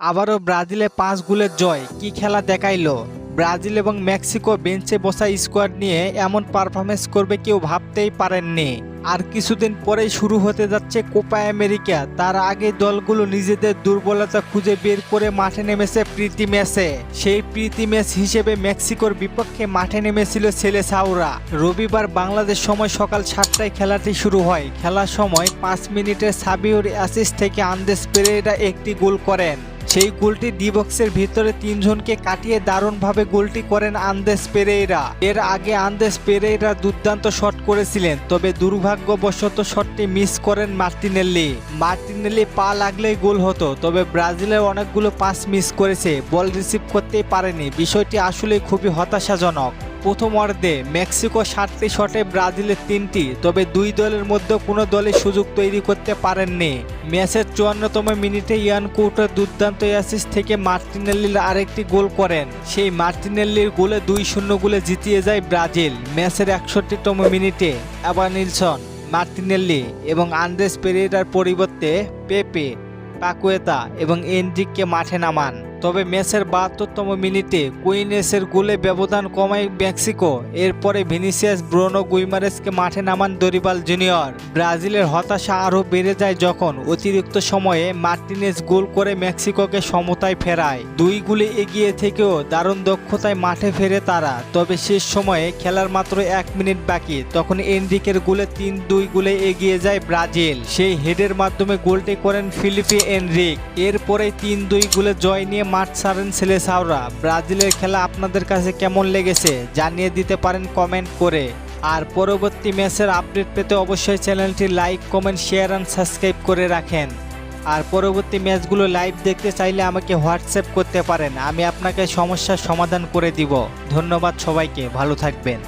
আবারও ব্রাজিলে পাঁচ গোলের জয়। কি খেলা দেখাইলো? ব্রাজিল এবং মেক্সিকো বেঞ্চে বসা স্কোয়াড নিয়ে এমন পারফরমেন্স করবে কেউ ভাবতেই পারেননি। আর কিছুদিন পরেই শুরু হতে যাচ্ছে কোপা আমেরিকা। তার আগে দলগুলো নিজেদের দুর্বলতা খুঁজে বের করে মাঠে নেমেছে প্রীতি ম্যাচে সেই প্রীতি ম্যাচ হিসেবে মেক্সিকোর বিপক্ষে মাঠে নেমেছিল ছেলে সাউরা রবিবার বাংলাদেশ সময় সকাল সাতটায় খেলাটি শুরু হয়। খেলার সময় পাঁচ মিনিটের সাবিউর অ্যাসিস থেকে আন্দেস পেরেরা একটি গোল করেন। সেই গোলটি ডি বক্সের ভিতরে তিনজনকে কাটিয়ে দারুণভাবে গোলটি করেন আন্দেস পেরেইরা। এর আগে আন্দেস পেরেইরা দুর্দান্ত শট করেছিলেন, তবে দুর্ভাগ্যবশত শটটি মিস করেন মার্টিনেল্লি মার্টিনেল্লি পা লাগলেই গোল হতো, তবে ব্রাজিলের অনেকগুলো পাস মিস করেছে, বল রিসিভ করতেই পারেনি। বিষয়টি আসলে খুবই হতাশাজনক। প্রথম অর্ধে মেক্সিকো সাতটি শটে ব্রাজিলের তিনটি, তবে দুই দলের মধ্যে কোনো দলই সুযোগ তৈরি করতে পারেননি। ম্যাচের চুয়ান্নতম মিনিটে ইয়ান কৌটোর দুর্দান্ত অ্যাসিস থেকে মার্টিনেল্লির আরেকটি গোল করেন। সেই মার্টিনেল্লির গোলে দুই শূন্য গোলে জিতিয়ে যায় ব্রাজিল, ম্যাচের একষট্টিতম মিনিটে। আবার নিলসন, মার্টিনেল্লি এবং আন্দ্রেস পেরেরার পরিবর্তে পেপে পাকুয়েতা এবং এনডিককে মাঠে নামান। তবে ম্যাচের বাহাত্তরতম মিনিটে কুইনেসের গোলে ব্যবধান কমায় মেক্সিকো। এরপরে ভিনিসিয়াস, ব্রোনো গুইমারেসকে মাঠে নামান দরিবাল জুনিয়র। ব্রাজিলের হতাশা আরও বেড়ে যায় যখন অতিরিক্ত সময়ে মার্টিনেস গোল করে মেক্সিকোকে সমতায় ফেরায়। দুই গুলি এগিয়ে থেকেও দারুণ দক্ষতায় মাঠে ফেরে তারা। তবে শেষ সময়ে খেলার মাত্র এক মিনিট বাকি, তখন এনরিকের গোলে তিন দুই গোলে এগিয়ে যায় ব্রাজিল। সেই হেডের মাধ্যমে গোলটি করেন ফিলিপে এনরিক। এরপরে তিন দুই গোলে জয় নিয়ে মাঠ ছাড়েন সাউরা ব্রাজিলের খেলা আপনাদের কাছে কেমন লেগেছে জানিয়ে দিতে পারেন কমেন্ট করে। আর পরবর্তী ম্যাচের আপডেট পেতে অবশ্যই চ্যানেলটি like, comment, share and subscribe করে রাখেন। আর পরবর্তী ম্যাচগুলো লাইভ দেখতে চাইলে আমাকে হোয়াটসঅ্যাপ করতে পারেন। আমি আপনাকে সমস্যার সমাধান করে দিব। ধন্যবাদ সবাইকে, ভালো থাকবেন।